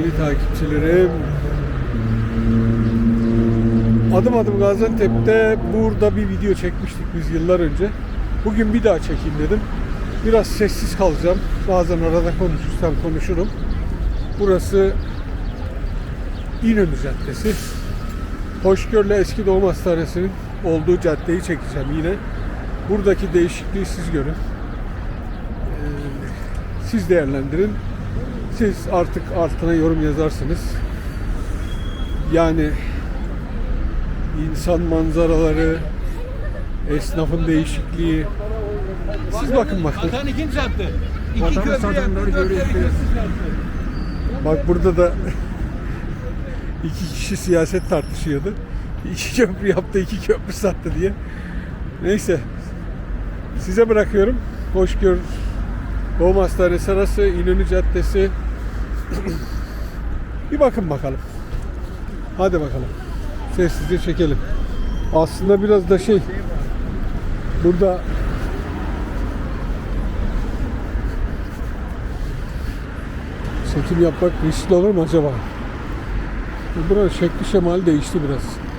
sevgili takipçilerim. Adım adım Gaziantep'te burada bir video çekmiştik biz yıllar önce. Bugün bir daha çekeyim dedim. Biraz sessiz kalacağım. Bazen arada konuşursam konuşurum. Burası İnönü Caddesi. Hoşgör'le Eski Doğum Hastanesi'nin olduğu caddeyi çekeceğim yine. Buradaki değişikliği siz görün. Ee, siz değerlendirin. Siz artık altına yorum yazarsınız. Yani insan manzaraları, esnafın değişikliği. Siz bakın bakın. Vatan ikinci cadde. İki Vatanı köprü satanları yaptı, dört. Bak burada da iki kişi siyaset tartışıyordu. İki köprü yaptı, iki köprü sattı diye. Neyse. Size bırakıyorum. Hoşgör Doğum Hastanesi arası, İnönü Caddesi. bir bakın bakalım. Hadi bakalım. Sessizce çekelim. Aslında biraz da şey burada çekim yapmak riskli olur mu acaba? Buranın şekli şemali değişti biraz.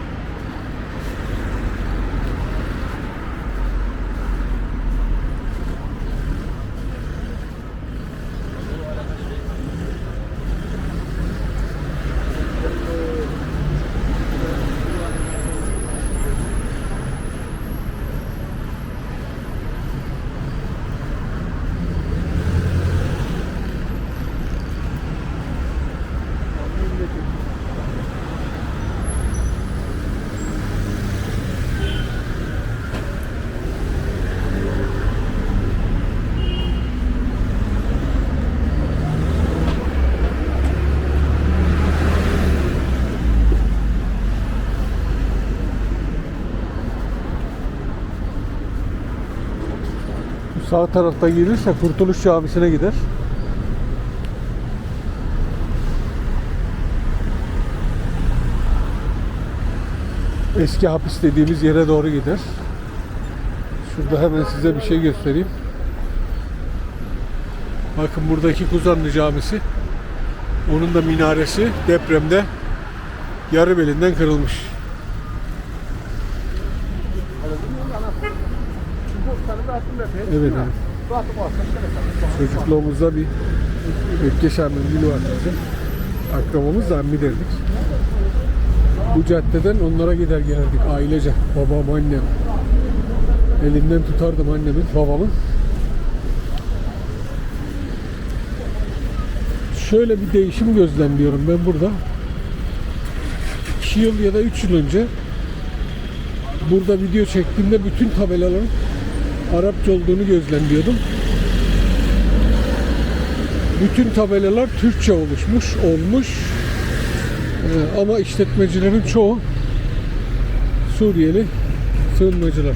Sağ taraftan gelirse Kurtuluş Camisi'ne gider. Eski hapis dediğimiz yere doğru gider. Şurada hemen size bir şey göstereyim. Bakın buradaki Kuzanlı Camisi. Onun da minaresi depremde yarı belinden kırılmış. Evet, evet. Çocukluğumuzda bir Ökkeş Gülü var bizim. Akrabamız da ammi derdik. Bu caddeden onlara gider gelirdik ailece. Babam, annem. Elinden tutardım annemin, babamın. Şöyle bir değişim gözlemliyorum ben burada. 2 yıl ya da 3 yıl önce burada video çektiğimde bütün tabelaların Arapça olduğunu gözlemliyordum. Bütün tabelalar Türkçe oluşmuş, olmuş. Ee, ama işletmecilerin çoğu Suriyeli sığınmacılar.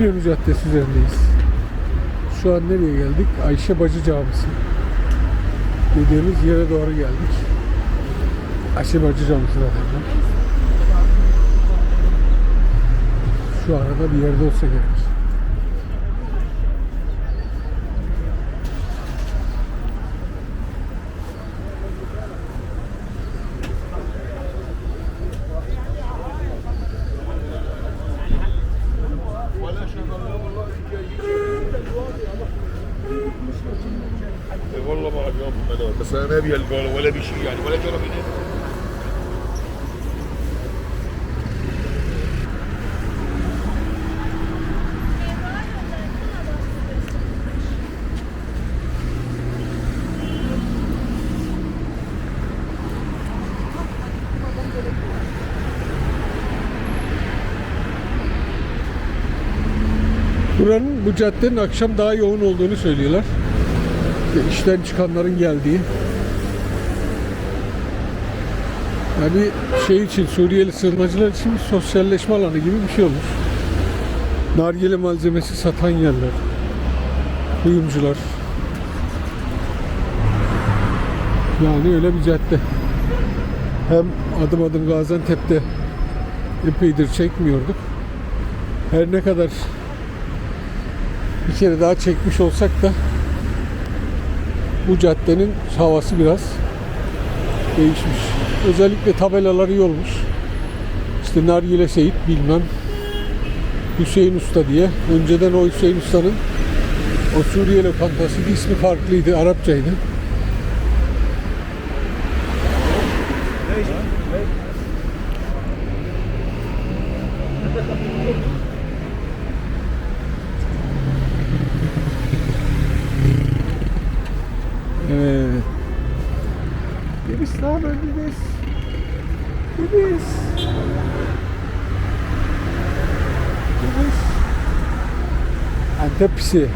İnönü Caddesi üzerindeyiz. Şu an nereye geldik? Ayşe Bacı Camisi. Dediğimiz yere doğru geldik. Ayşe Bacı Camisi zaten. Şu arada bir yerde olsa gerek. Bu caddenin akşam daha yoğun olduğunu söylüyorlar. İşte İşten çıkanların geldiği. Yani şey için Suriyeli sığınmacılar için sosyalleşme alanı gibi bir şey olmuş. Nargile malzemesi satan yerler. Kuyumcular. Yani öyle bir cadde. Hem adım adım Gaziantep'te epeydir çekmiyorduk. Her ne kadar bir kere daha çekmiş olsak da bu caddenin havası biraz değişmiş. Özellikle tabelalar iyi olmuş. İşte Nargile Seyit bilmem Hüseyin Usta diye. Önceden o Hüseyin Usta'nın o Suriye lokantasıydı. ismi farklıydı. Arapçaydı. Evet. Deniz ne haber Deniz? Deniz. Deniz. Antep pisi.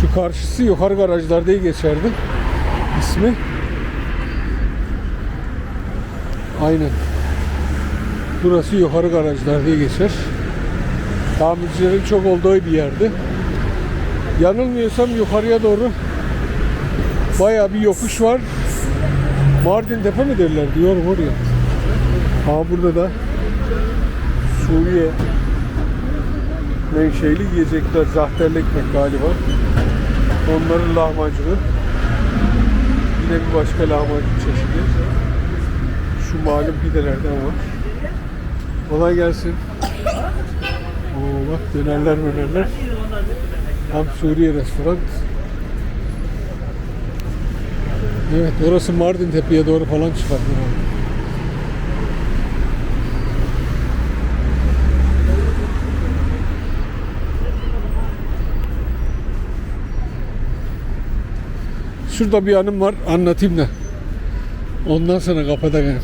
Şu karşısı yukarı garajlar diye geçerdi. İsmi. Aynen. Burası yukarı garajlar diye geçer. Tamircilerin çok olduğu bir yerdi. Yanılmıyorsam yukarıya doğru bayağı bir yokuş var. Mardin Tepe mi derler diyorum oraya. Ha burada da Suriye menşeli yiyecekler zahterli ekmek galiba. Onların lahmacunu. Yine bir başka lahmacun çeşidi. Şu malum pidelerden var. Kolay gelsin. Oo bak dönerler dönerler. Tam Suriye restoran. Evet orası Mardin Tepe'ye doğru falan çıkar. Şurada bir anım var anlatayım da. Ondan sonra kapatacağım.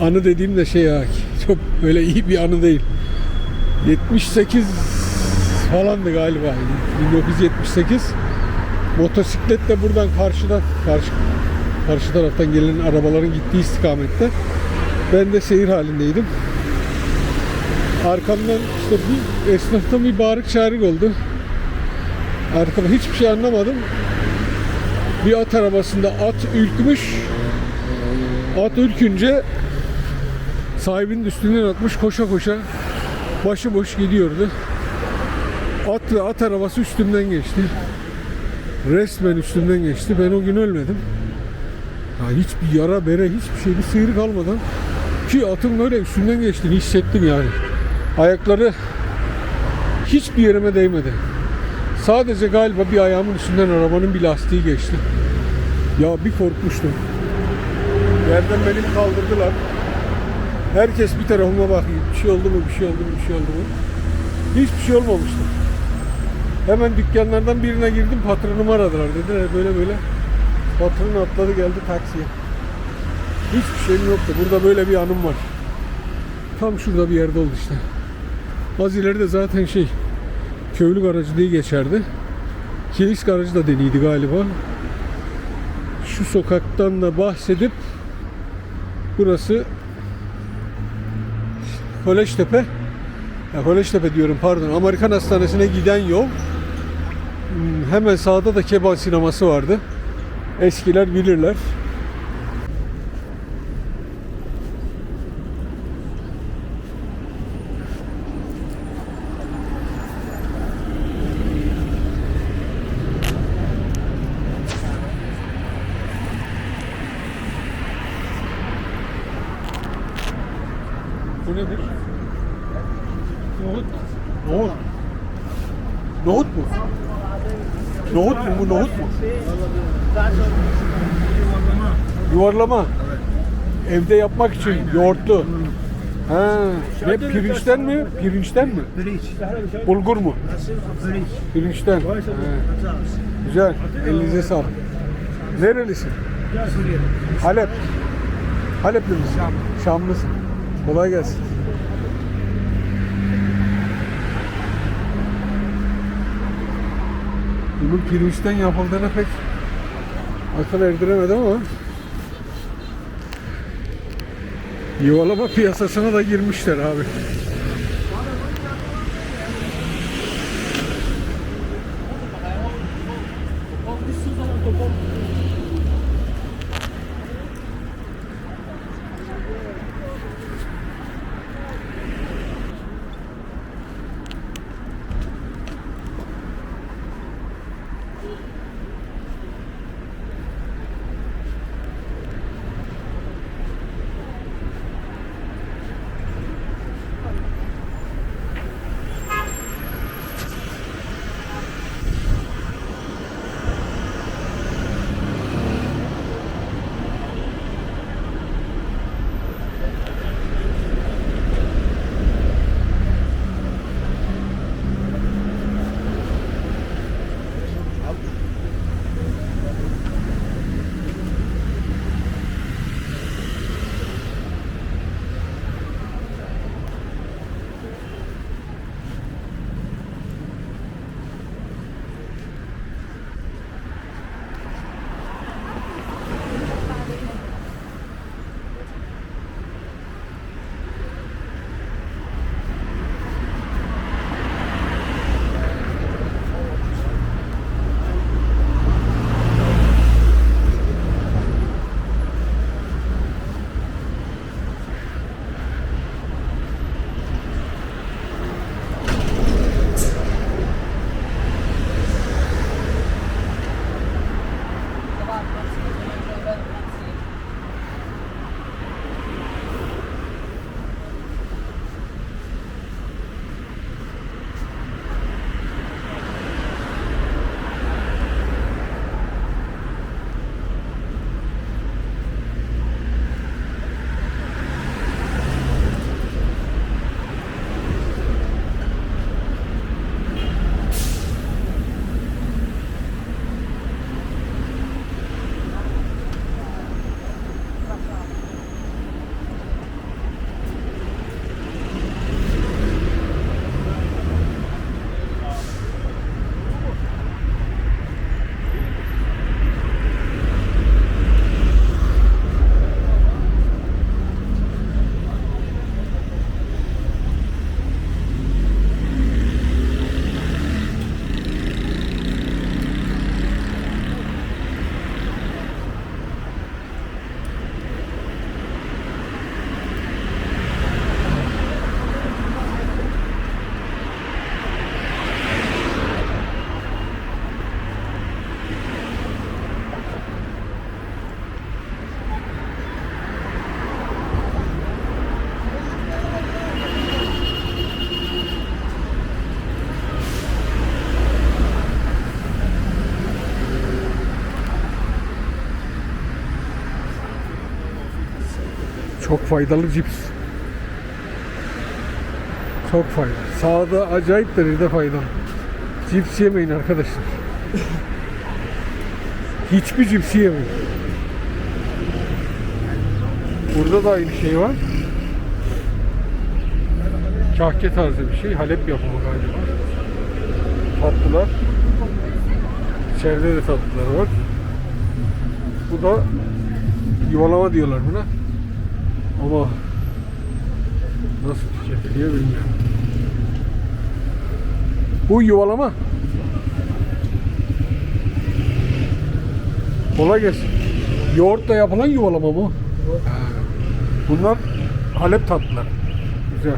Anı dediğim de şey ya çok böyle iyi bir anı değil. 78 falandı galiba. 1978. Motosikletle buradan karşıdan karşı karşı taraftan gelen arabaların gittiği istikamette ben de seyir halindeydim. Arkamdan işte bir esnaftan bir bağırık çağırık oldu. Arkama hiçbir şey anlamadım. Bir at arabasında at ürkmüş. At ürkünce sahibinin üstünden atmış koşa koşa başıboş gidiyordu. At ve at arabası üstümden geçti. Resmen üstümden geçti. Ben o gün ölmedim. Ya hiçbir yara bere hiçbir şey bir sıyrık almadan ki atın öyle üstünden geçtiğini hissettim yani. Ayakları hiçbir yerime değmedi. Sadece galiba bir ayağımın üstünden arabanın bir lastiği geçti. Ya bir korkmuştum. Yerden beni kaldırdılar. Herkes bir tarafıma bakıyor. Bir şey oldu mu, bir şey oldu mu, bir şey oldu mu? Hiçbir şey olmamıştı. Hemen dükkanlardan birine girdim, patronumu aradılar. Dediler böyle böyle. Patron atladı geldi taksiye. Hiçbir şeyim yoktu. Burada böyle bir anım var. Tam şurada bir yerde oldu işte. Az ileride zaten şey, köylü garajı diye geçerdi. Kilis garajı da deniydi galiba. Şu sokaktan da bahsedip Burası Koleştepe. Ya Koleştepe diyorum pardon. Amerikan Hastanesi'ne giden yol. Hmm, Hemen sağda da Kemal sineması vardı. Eskiler bilirler. Bu nedir? Nohut. Nohut. Nohut mu? Nohut mu bu nohut mu? Yuvarlama. Evde yapmak için yoğurtlu. Ha, ne pirinçten mi? Pirinçten mi? Pirinç. Bulgur mu? Pirinç. Pirinçten. Ha, güzel. Elinize sağlık. Nerelisin? Halep. Halepli misin? Şam. Şamlısın. Kolay gelsin. Bunun pirinçten yapıldığına pek akıl erdiremedim ama yuvalama piyasasına da girmişler abi. Çok faydalı cips. Çok faydalı. Sağda acayip derecede faydalı. Cips yemeyin arkadaşlar. Hiçbir cips yemeyin. Burada da aynı şey var. Kahke tarzı bir şey. Halep yapımı galiba. Tatlılar. İçeride de tatlılar var. Bu da yuvalama diyorlar buna. Ama nasıl tüketiliyor bilmiyorum. Bu yuvalama. Kolay gelsin. Yoğurtla yapılan yuvalama bu. Bunlar Halep tatlıları. Güzel.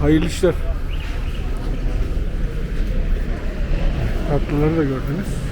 Hayırlı işler. Tatlıları da gördünüz.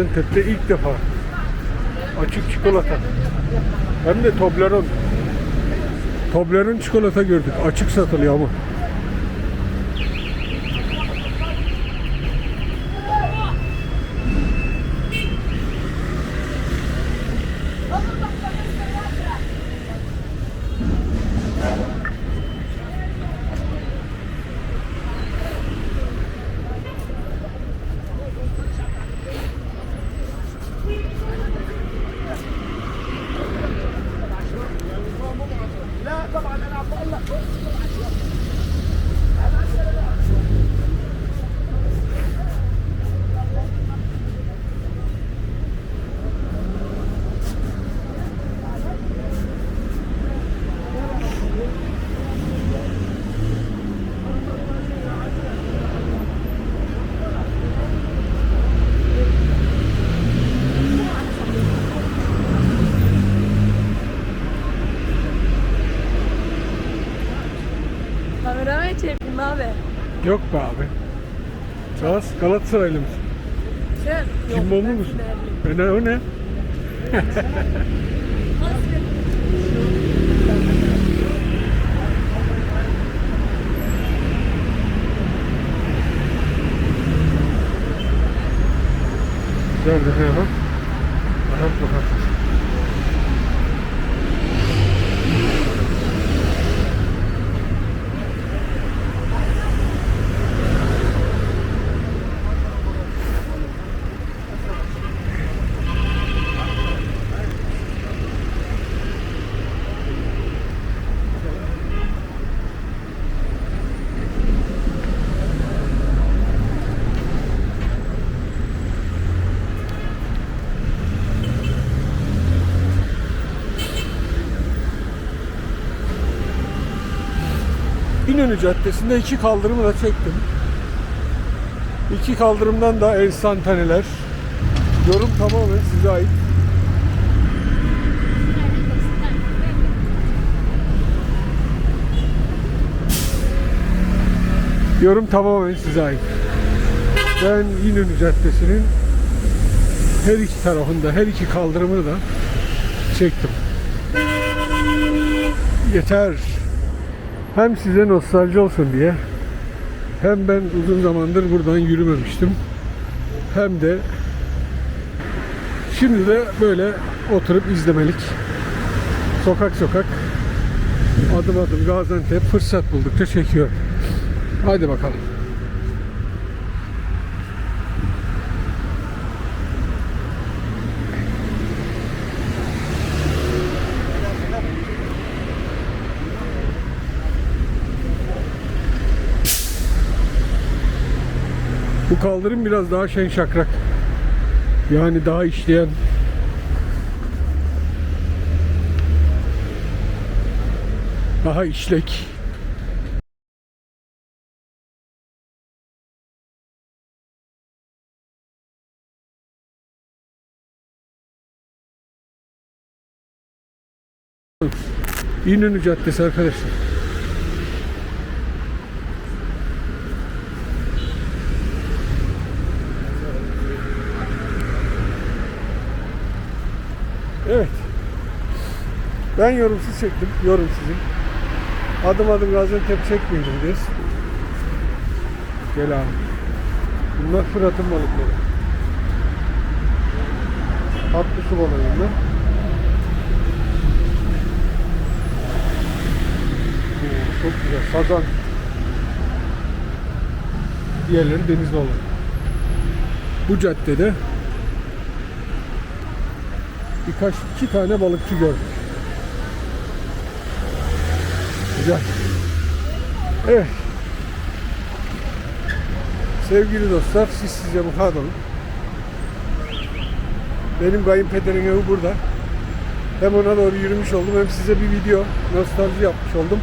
Gaziantep'te ilk defa açık çikolata. Hem de Toblerone. Toblerone çikolata gördük. Açık satılıyor ama. Kameramı çektim abi. Yok be abi. Gaz Galatasaraylı mısın? Sen? Cimbomlu ben musun? E ne o ne? Güzel bir şey bak. Arap lokantası. İnönü Caddesi'nde iki kaldırımı da çektim. İki kaldırımdan da enstantaneler. Yorum tamamen size ait. Yorum tamamen size ait. Ben İnönü Caddesi'nin her iki tarafında, her iki kaldırımını da çektim. Yeter. Hem size nostalji olsun diye hem ben uzun zamandır buradan yürümemiştim. Hem de şimdi de böyle oturup izlemelik. Sokak sokak adım adım Gaziantep fırsat buldukça çekiyor. Hadi bakalım. Bu kaldırım biraz daha şen şakrak. Yani daha işleyen. Daha işlek. İnönü Caddesi arkadaşlar. Evet. Ben yorumsuz çektim. Yorum sizin. Adım adım Gaziantep çekmeyelim diyoruz. Gel abi. Bunlar Fırat'ın balıkları. Tatlı su balığı bunlar. Çok güzel. Sazan. diğerleri denizde olan. Bu caddede birkaç iki tane balıkçı gördük. Güzel. Evet. Sevgili dostlar, siz size muhat olun. Benim kayınpederin evi burada. Hem ona doğru yürümüş oldum hem size bir video nostalji yapmış oldum.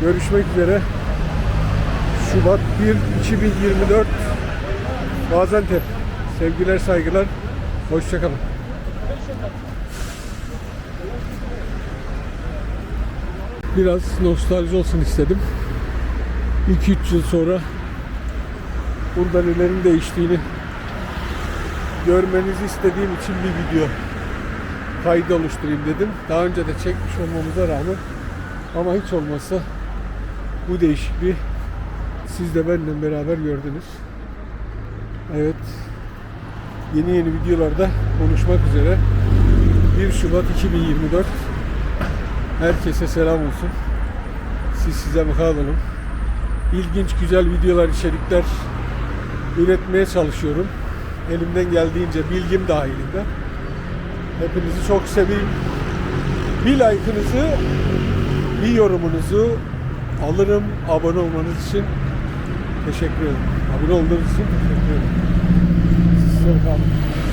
Görüşmek üzere. Şubat 1 2024 Gaziantep. Sevgiler saygılar. Hoşçakalın. Biraz nostalji olsun istedim. 2-3 yıl sonra burada nelerin değiştiğini görmenizi istediğim için bir video kaydı oluşturayım dedim. Daha önce de çekmiş olmamıza rağmen ama hiç olmazsa bu değişikliği siz de benimle beraber gördünüz. Evet. Yeni yeni videolarda konuşmak üzere. 1 Şubat 2024. Herkese selam olsun. Siz size bakar olun. İlginç güzel videolar, içerikler üretmeye çalışıyorum. Elimden geldiğince bilgim dahilinde. Hepinizi çok seveyim. Bir like'ınızı, bir yorumunuzu alırım abone olmanız için. Teşekkür ederim. Abone olduğunuz için teşekkür ederim. Size kalın.